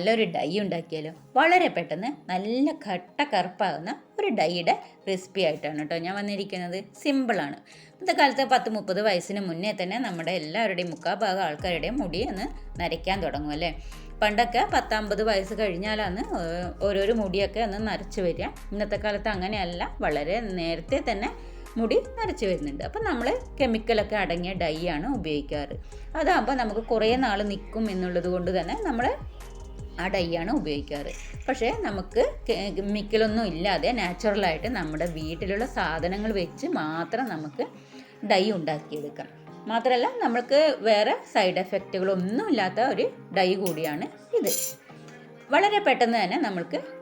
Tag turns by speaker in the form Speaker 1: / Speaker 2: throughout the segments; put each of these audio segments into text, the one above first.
Speaker 1: നല്ലൊരു ഡൈ ഉണ്ടാക്കിയാലോ? വളരെ പെട്ടെന്ന് നല്ല കട്ട കറുപ്പാകുന്ന ഒരു ഡൈയുടെ റെസിപ്പി ആയിട്ടാണ് കേട്ടോ ഞാൻ വന്നിരിക്കുന്നത്. സിമ്പിളാണ് ഇന്നത്തെ കാലത്ത് പത്ത് മുപ്പത് വയസ്സിന് മുന്നേ തന്നെ നമ്മുടെ എല്ലാവരുടെയും മുക്കാൽ ഭാഗം ആൾക്കാരുടെയും മുടി ഒന്ന് നരയ്ക്കാൻ തുടങ്ങും അല്ലേ? പണ്ടൊക്കെ പത്തമ്പത് വയസ്സ് കഴിഞ്ഞാലാണ് ഓരോരോ മുടിയൊക്കെ ഒന്ന് നരച്ചു വരിക. ഇന്നത്തെ കാലത്ത് അങ്ങനെയല്ല. വളരെ നേരത്തെ തന്നെ മുടി നരച്ചു വരുന്നുണ്ട്. അപ്പം നമ്മൾ കെമിക്കലൊക്കെ അടങ്ങിയ ഡൈ ആണ് ഉപയോഗിക്കാറ്. അതാകുമ്പോൾ നമുക്ക് കുറേ നാൾ നിൽക്കും എന്നുള്ളത് കൊണ്ട് തന്നെ നമ്മൾ ആ ഡൈയാണ് ഉപയോഗിക്കാറ്. പക്ഷേ നമുക്ക് കെമിക്കലൊന്നും ഇല്ലാതെ നാച്ചുറലായിട്ട് നമ്മുടെ വീട്ടിലുള്ള സാധനങ്ങൾ വെച്ച് മാത്രം നമുക്ക് ഡൈ ഉണ്ടാക്കിയെടുക്കാം. മാത്രമല്ല നമ്മൾക്ക് വേറെ സൈഡ് എഫക്റ്റുകളൊന്നും ഇല്ലാത്ത ഒരു ഡൈ കൂടിയാണ് ഇത്. വളരെ പെട്ടെന്ന് തന്നെ നമ്മൾക്ക്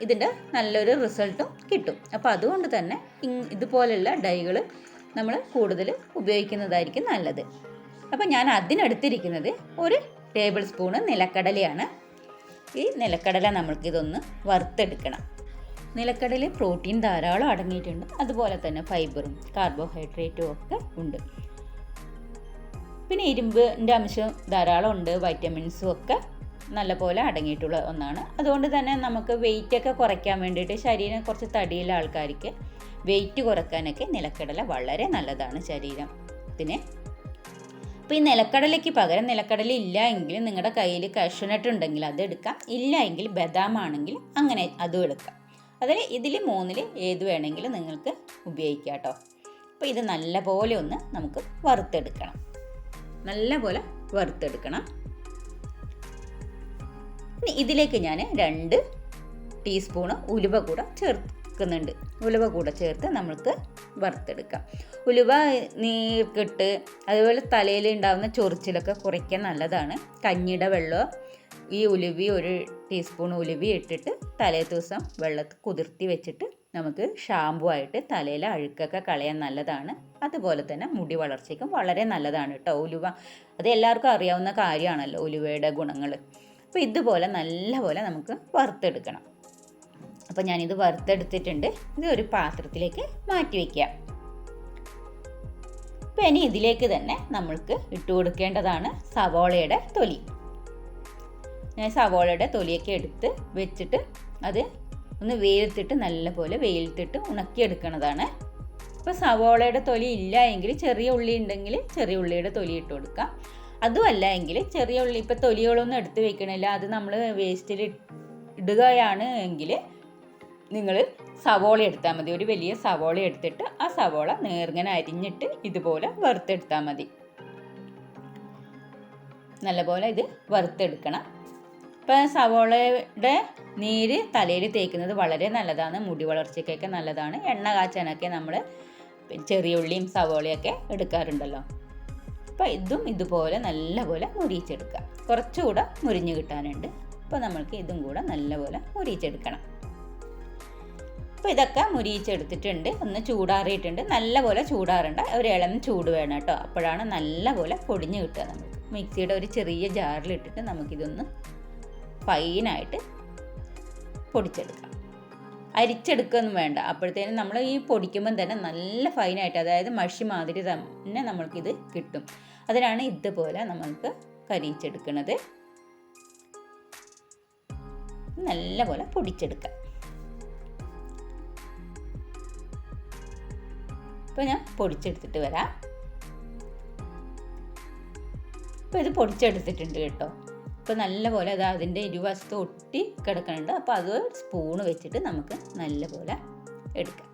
Speaker 1: ഇതിന്റെ നല്ലൊരു റിസൾട്ടും കിട്ടും. അപ്പോൾ അതുകൊണ്ട് തന്നെ ഇതുപോലെയുള്ള ഡൈകൾ നമ്മൾ കൂടുതൽ ഉപയോഗിക്കുന്നതായിരിക്കും നല്ലത്. അപ്പോൾ ഞാൻ അതിനടുത്തിരിക്കുന്നത് ഒരു ടേബിൾ സ്പൂണ് നിലക്കടലയാണ്. ഈ നിലക്കടല നമ്മൾക്കിതൊന്ന് വറുത്തെടുക്കണം. നിലക്കടലിൽ പ്രോട്ടീൻ ധാരാളം അടങ്ങിയിട്ടുണ്ട്. അതുപോലെ തന്നെ ഫൈബറും കാർബോഹൈഡ്രേറ്റും ഒക്കെ ഉണ്ട്. പിന്നെ ഇരുമ്പിന്റെ അംശം ധാരാളം ഉണ്ട്. വൈറ്റമിൻസും ഒക്കെ നല്ലപോലെ അടങ്ങിയിട്ടുള്ള ഒന്നാണ്. അതുകൊണ്ട് തന്നെ നമുക്ക് വെയിറ്റൊക്കെ കുറയ്ക്കാൻ വേണ്ടിയിട്ട് ശരീരം കുറച്ച് തടിയുള്ള ആൾക്കാർക്ക് വെയിറ്റ് കുറയ്ക്കാനൊക്കെ നിലക്കടല വളരെ നല്ലതാണ് ശരീരത്തിന് അപ്പോൾ ഈ നിലക്കടലയ്ക്ക് പകരം നിലക്കടല ഇല്ല എങ്കിൽ നിങ്ങളുടെ കയ്യിൽ കഷ്നട്ട് ഉണ്ടെങ്കിൽ അത് എടുക്കാം. ഇല്ല എങ്കിൽ ബദാമാണെങ്കിൽ അങ്ങനെ അതും എടുക്കാം. അതിൽ ഇതിൽ മൂന്നിൽ ഏത് വേണമെങ്കിലും നിങ്ങൾക്ക് ഉപയോഗിക്കാം കേട്ടോ. അപ്പോൾ ഇത് നല്ലപോലെ ഒന്ന് നമുക്ക് വറുത്തെടുക്കണം. നല്ലപോലെ വറുത്തെടുക്കണം. ഇതിലേക്ക് ഞാൻ രണ്ട് ടീസ്പൂണ് ഉലുവ കൂടെ ചേർക്കുന്നുണ്ട് ഉലുവ കൂടെ ചേർത്ത് നമ്മൾക്ക് വറുത്തെടുക്കാം. ഉലുവ നീർക്കിട്ട് അതുപോലെ തലയിൽ ഉണ്ടാകുന്ന ചൊറിച്ചിലൊക്കെ കുറയ്ക്കാൻ നല്ലതാണ്. കഞ്ഞിയുടെ വെള്ളം ഈ ഉലുവി ഒരു ടീസ്പൂൺ ഉലുവി ഇട്ടിട്ട് തലേ ദിവസം വെള്ളത്തിൽ കുതിർത്തി വെച്ചിട്ട് നമുക്ക് ഷാമ്പു ആയിട്ട് തലയിലെ അഴുക്കൊക്കെ കളയാൻ നല്ലതാണ്. അതുപോലെ തന്നെ മുടി വളർച്ചയ്ക്കും വളരെ നല്ലതാണ് കേട്ടോ ഉലുവ. അത് എല്ലാവർക്കും അറിയാവുന്ന കാര്യമാണല്ലോ ഉലുവയുടെ ഗുണങ്ങൾ അപ്പോൾ ഇതുപോലെ നല്ലപോലെ നമുക്ക് വറുത്തെടുക്കണം. അപ്പോൾ ഞാനിത് വറുത്തെടുത്തിട്ടുണ്ട്. ഇത് ഒരു പാത്രത്തിലേക്ക് മാറ്റി വയ്ക്കാം അപ്പോൾ ഇനി ഇതിലേക്ക് തന്നെ നമ്മൾക്ക് ഇട്ട് കൊടുക്കേണ്ടതാണ് സവോളയുടെ തൊലി. ഞാൻ സവോളയുടെ തൊലിയൊക്കെ എടുത്ത് വെച്ചിട്ട് അത് ഒന്ന് വെയിലത്തിട്ട് നല്ലപോലെ വെയിലത്തിട്ട് ഉണക്കിയെടുക്കണതാണ്. ഇപ്പോൾ സവോളയുടെ തൊലി ഇല്ല എങ്കിൽ ചെറിയ ഉള്ളി ഉണ്ടെങ്കിൽ ചെറിയ ഉള്ളിയുടെ തൊലി ഇട്ട് കൊടുക്കാം. അതുമല്ല എങ്കിൽ ചെറിയ ഉള്ളി ഇപ്പോൾ തൊലികളൊന്നും എടുത്ത് വെക്കണില്ല. അത് നമ്മൾ വേസ്റ്റിൽ ഇടുകയാണ് എങ്കിൽ നിങ്ങൾ സവോള എടുത്താൽ മതി. ഒരു വലിയ സവോള എടുത്തിട്ട് ആ സവോള നേർങ്ങനെ അരിഞ്ഞിട്ട് ഇതുപോലെ വറുത്തെടുത്താൽ മതി. നല്ലപോലെ ഇത് വറുത്തെടുക്കണം. ഇപ്പം സവോളയുടെ നീര് തലയിൽ തേക്കുന്നത് വളരെ നല്ലതാണ്. മുടി വളർച്ചയ്ക്കൊക്കെ നല്ലതാണ്. എണ്ണ കാച്ചാനൊക്കെ നമ്മൾ ചെറിയ ഉള്ളിയും സവോളയൊക്കെ എടുക്കാറുണ്ടല്ലോ. അപ്പോൾ ഇതും ഇതുപോലെ നല്ലപോലെ മുരിച്ചെടുക്കുക കുറച്ചുകൂടെ മുരിഞ്ഞ് കിട്ടാനുണ്ട്. അപ്പോൾ നമ്മൾക്ക് ഇതും കൂടെ നല്ലപോലെ മുരിച്ചെടുക്കണം അപ്പോൾ ഇതൊക്കെ മുരിയിച്ചെടുത്തിട്ടുണ്ട്. ഒന്ന് ചൂടാറിയിട്ടുണ്ട്. നല്ലപോലെ ചൂടാറേണ്ട. ഒരു ഇളം ചൂട് വേണം കേട്ടോ. അപ്പോഴാണ് നല്ലപോലെ പൊടിഞ്ഞ് കിട്ടുക നമുക്ക്. മിക്സിയുടെ ഒരു ചെറിയ ജാറിലിട്ടിട്ട് നമുക്കിതൊന്ന് ഫൈനായിട്ട് പൊടിച്ചെടുക്കാം. അരിച്ചെടുക്കുകയൊന്നും വേണ്ട. അപ്പോഴത്തേനും നമ്മൾ ഈ പൊടിക്കുമ്പം തന്നെ നല്ല ഫൈനായിട്ട് അതായത് മഷി മാതിരി തന്നെ നമ്മൾക്കിത് കിട്ടും. അതിനാണ് ഇതുപോലെ നമ്മൾക്ക് കരിയിച്ചെടുക്കുന്നത് നല്ലപോലെ പൊടിച്ചെടുക്കാം. ഇപ്പോൾ ഞാൻ പൊടിച്ചെടുത്തിട്ട് വരാം. ഇപ്പോൾ ഇത് പൊടിച്ചെടുത്തിട്ടുണ്ട് കേട്ടോ. ഇപ്പോൾ നല്ലപോലെ അത് അതിന്റെ ഇരുവശത്ത് ഒട്ടി കിടക്കുന്നുണ്ട് അപ്പോൾ അത് സ്പൂണ് വെച്ചിട്ട് നമുക്ക് നല്ലപോലെ എടുക്കാം.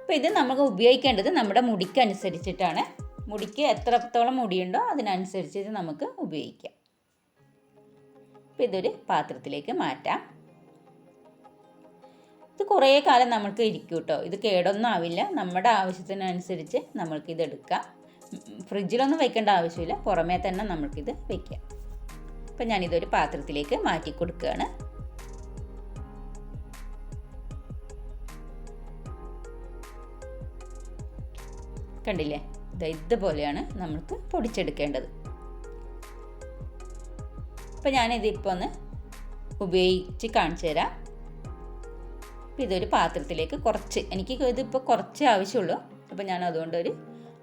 Speaker 1: അപ്പോൾ ഇത് നമുക്ക് ഉപയോഗിക്കേണ്ടത് നമ്മുടെ മുടിക്ക് അനുസരിച്ചിട്ടാണ്. മുടിക്ക് എത്രത്തോളം മുടിയുണ്ടോ അതിനനുസരിച്ച് നമുക്ക് ഉപയോഗിക്കാം. അപ്പോൾ ഇതൊരു പാത്രത്തിലേക്ക് മാറ്റാം. ഇത് കുറേ കാലം നമുക്ക് ഇരിക്കും കേട്ടോ ഇത് കേടൊന്നും ആവില്ല. നമ്മുടെ ആവശ്യത്തിനനുസരിച്ച് നമ്മൾക്കിത് എടുക്കാം. ഫ്രിഡ്ജിലൊന്നും വെക്കേണ്ട ആവശ്യമില്ല. പുറമേ തന്നെ നമുക്കിത് വെക്കാം. അപ്പം ഞാനിതൊരു പാത്രത്തിലേക്ക് മാറ്റി കൊടുക്കുകയാണ് കണ്ടില്ലേ? ഇതുപോലെയാണ് നമ്മൾക്ക് പൊടിച്ചെടുക്കേണ്ടത്. അപ്പം ഞാനിതിപ്പോൾ ഒന്ന് ഉപയോഗിച്ച് കാണിച്ചു തരാം അപ്പം ഇതൊരു പാത്രത്തിലേക്ക് കുറച്ച് എനിക്ക് ഇതിപ്പോൾ കുറച്ച് ആവശ്യമുള്ളൂ. അപ്പോൾ ഞാൻ അതുകൊണ്ട് ഒരു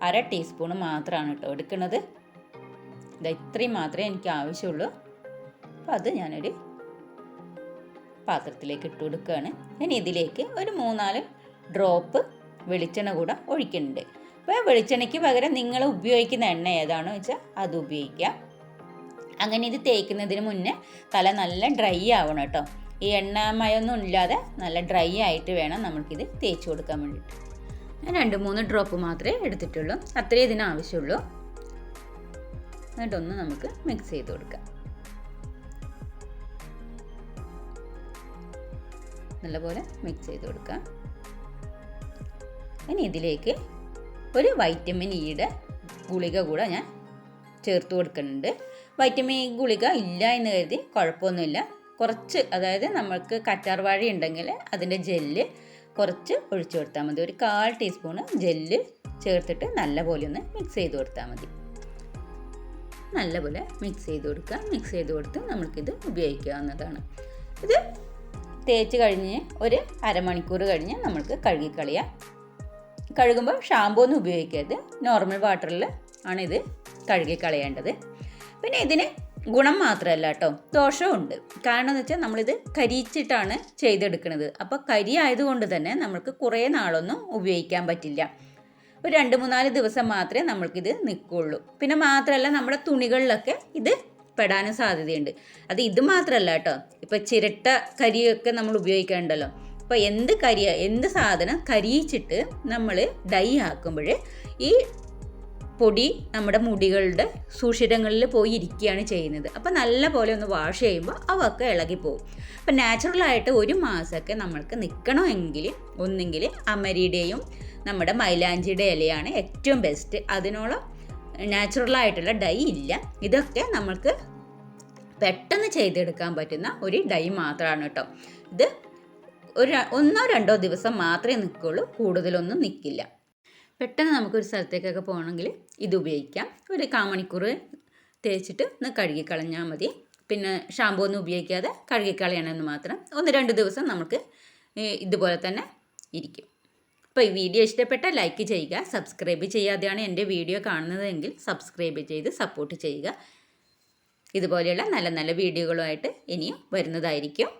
Speaker 1: അര ടീസ്പൂൺ മാത്രമാണ് കേട്ടോ എടുക്കുന്നത്. ഇത് ഇത്രയും മാത്രമേ എനിക്ക് ആവശ്യമുള്ളൂ. അപ്പോൾ അത് ഞാനൊരു പാത്രത്തിലേക്ക് ഇട്ട് കൊടുക്കുകയാണ്. ഇനി ഇതിലേക്ക് ഒരു മൂന്നാൽ ഡ്രോപ്പ് വെളിച്ചെണ്ണ കൂടെ ഒഴിക്കുന്നുണ്ട്. അപ്പോൾ വെളിച്ചെണ്ണയ്ക്ക് പകരം നിങ്ങൾ ഉപയോഗിക്കുന്ന എണ്ണ ഏതാണോ വെച്ചാൽ അത് ഉപയോഗിക്കുക അങ്ങനെ ഇത് തേക്കുന്നതിന് മുന്നേ തല നല്ല ഡ്രൈ ആവണം കേട്ടോ. ഈ എണ്ണമയൊന്നും ഇല്ലാതെ നല്ല ഡ്രൈ ആയിട്ട് വേണം നമുക്കിത് തേച്ച് കൊടുക്കാൻ വേണ്ടിയിട്ട്. ഞാൻ രണ്ട് മൂന്ന് ഡ്രോപ്പ് മാത്രമേ എടുത്തിട്ടുള്ളൂ. അത്രേ ഇതിന് ആവശ്യമുള്ളൂ. എന്നിട്ടൊന്ന് നമുക്ക് മിക്സ് ചെയ്ത് കൊടുക്കാം. നല്ലപോലെ മിക്സ് ചെയ്ത് കൊടുക്കാം. ഇനി ഇതിലേക്ക് ഒരു വൈറ്റമിൻ ഇയുടെ ഗുളിക കൂടെ ഞാൻ ചേർത്ത് കൊടുക്കുന്നുണ്ട്. വൈറ്റമിൻ ഇ ഗുളിക ഇല്ല എന്ന് കരുതി കുഴപ്പമൊന്നുമില്ല. കുറച്ച് അതായത് നമ്മൾക്ക് കറ്റാർ വാഴ ഉണ്ടെങ്കിൽ അതിന്റെ ജെല്ല് കുറച്ച് ഒഴിച്ചു കൊടുത്താൽ മതി. ഒരു കാൽ ടീസ്പൂൺ ജെല്ല് ചേർത്തിട്ട് നല്ലപോലെ ഒന്ന് മിക്സ് ചെയ്ത് കൊടുത്താൽ മതി. നല്ലപോലെ മിക്സ് ചെയ്ത് കൊടുക്കുക. മിക്സ് ചെയ്ത് കൊടുത്ത് നമ്മൾക്കിത് ഉപയോഗിക്കാവുന്നതാണ്. ഇത് തേച്ച് കഴിഞ്ഞ് ഒരു അരമണിക്കൂർ കഴിഞ്ഞ് നമ്മൾക്ക് കഴുകിക്കളയാം കഴുകുമ്പോൾ ഷാമ്പൂ ഒന്നും ഉപയോഗിക്കരുത്. നോർമൽ വാട്ടറിൽ ആണ് ഇത് കഴുകിക്കളയേണ്ടത് പിന്നെ ഇതിന് ഗുണം മാത്രമല്ല കേട്ടോ. ഉണ്ട് കാരണം എന്ന് വെച്ചാൽ നമ്മളിത് കരിച്ചിട്ടാണ് ചെയ്തെടുക്കുന്നത്. അപ്പോൾ കരി ആയതുകൊണ്ട് തന്നെ നമ്മൾക്ക് കുറേ നാളൊന്നും ഉപയോഗിക്കാൻ പറ്റില്ല. ഒരു രണ്ട് മൂന്നാൽ ദിവസം മാത്രമേ നമ്മൾക്കിത് നിൽക്കുള്ളൂ പിന്നെ മാത്രമല്ല നമ്മുടെ തുണികളിലൊക്കെ ഇത് പെടാനും സാധ്യതയുണ്ട്. അത് ഇത് മാത്രമല്ല കേട്ടോ. ഇപ്പം ചിരട്ട കരിയൊക്കെ നമ്മൾ ഉപയോഗിക്കേണ്ടല്ലോ അപ്പോൾ എന്ത് കരിയ എന്ത് സാധനം കരിയിച്ചിട്ട് നമ്മൾ ഡൈ ആക്കുമ്പോൾ ഈ പൊടി നമ്മുടെ മുടികളുടെ സുഷിരങ്ങളിൽ പോയി ഇരിക്കുകയാണ് ചെയ്യുന്നത്. അപ്പോൾ നല്ല പോലെ ഒന്ന് വാഷ് ചെയ്യുമ്പോൾ അവയൊക്കെ ഇളകിപ്പോവും. അപ്പം നാച്ചുറലായിട്ട് ഒരു മാസമൊക്കെ നമ്മൾക്ക് നിൽക്കണമെങ്കിൽ ഒന്നെങ്കിൽ അമരിയുടെയും നമ്മുടെ മൈലാഞ്ചിയുടെ ഇലയാണ് ഏറ്റവും ബെസ്റ്റ് അതിനോളം നാച്ചുറലായിട്ടുള്ള ഡൈ ഇല്ല. ഇതൊക്കെ നമ്മൾക്ക് പെട്ടെന്ന് ചെയ്തെടുക്കാൻ പറ്റുന്ന ഒരു ഡൈ മാത്രമാണ് കേട്ടോ. ഇത് ഒരു ഒന്നോ രണ്ടോ ദിവസം മാത്രമേ നിൽക്കുള്ളൂ കൂടുതലൊന്നും നിൽക്കില്ല പെട്ടെന്ന് നമുക്കൊരു സ്ഥലത്തേക്കൊക്കെ പോകണമെങ്കിൽ ഇത് ഉപയോഗിക്കാം. ഒരു കാമണിക്കൂർ തേച്ചിട്ട് ഒന്ന് കഴുകിക്കളഞ്ഞാൽ മതി. പിന്നെ ഷാമ്പൂ ഒന്നും ഉപയോഗിക്കാതെ കഴുകിക്കളയണമെന്ന് മാത്രം ഒന്ന് രണ്ട് ദിവസം നമുക്ക് ഇതുപോലെ തന്നെ ഇരിക്കും. അപ്പോൾ ഈ വീഡിയോ ഇഷ്ടപ്പെട്ട ലൈക്ക് ചെയ്യുക സബ്സ്ക്രൈബ് ചെയ്യാതെയാണ് എന്റെ വീഡിയോ കാണുന്നതെങ്കിൽ സബ്സ്ക്രൈബ് ചെയ്ത് സപ്പോർട്ട് ചെയ്യുക. ഇതുപോലെയുള്ള നല്ല നല്ല വീഡിയോകളുമായിട്ട് ഇനിയും വരുന്നതായിരിക്കും.